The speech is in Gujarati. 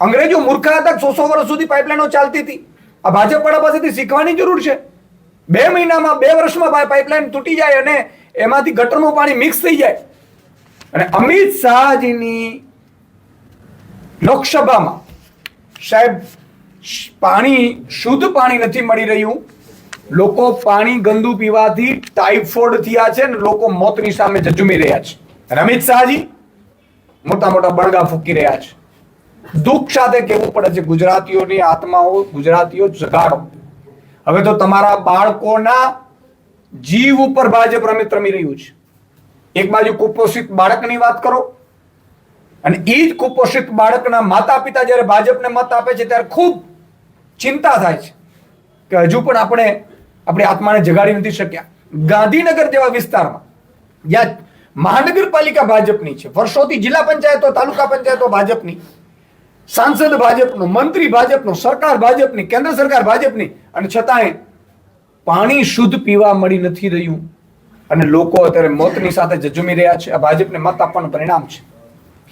અંગ્રેજો મૂર્ખા હતા સો સો વર્ષ સુધી પાઇપલાઇનો ચાલતી હતી. આ ભાજપ વાળા પાસેથી શીખવાની જરૂર છે. બે મહિનામાં, બે વર્ષમાં પાઇપલાઇન તૂટી જાય અને એમાંથી ગટરનું પાણી મિક્સ થઈ જાય. અને અમિત શાહજીની લોકસભામાં સાહેબ પાણી, શુદ્ધ પાણી નથી મળી રહ્યું. લોકો પાણી ગંદુ પીવાથી ટાઇફોઇડ થયા છે ને લોકો મોતની સામે જજુમી રહ્યા છે. અને અમિત શાહજી મોટા મોટા બળગા ફૂંકી રહ્યા છે. દુઃખ સાથે કહેવું પડે છે, ગુજરાતીઓની આત્માઓ, ગુજરાતીઓ જગાડો. હવે તો તમારા બાળકોના જીવ ઉપર ભાજપ રમિત રમી રહ્યું છે. એક બાજુ કુપોષિત બાળકની વાત કરો, અને એ જ કુપોષિત બાળકના માતા પિતા જ્યારે ભાજપને મત આપે છે, ત્યારે ખૂબ ચિંતા થાય છે કે હજુ પણ આપણે આપણી આત્માને જગાડી નથી શક્યા. ગાંધીનગર જેવા વિસ્તારમાં, જ્યાં મહાનગરપાલિકા ભાજપની છે, વર્ષોથી જિલ્લા પંચાયતો, તાલુકા પંચાયતો ભાજપની સાંસદ ભાજપનો, મંત્રી ભાજપનો, સરકાર ભાજપની, કેન્દ્ર સરકાર ભાજપની, અને છતાંય પાણી શુદ્ધ પીવા મળી નથી રહ્યું. અને લોકો અત્યારે મોતની સાથે જજુમી રહ્યા છે. આ ભાજપને મત આપવાનું પરિણામ છે.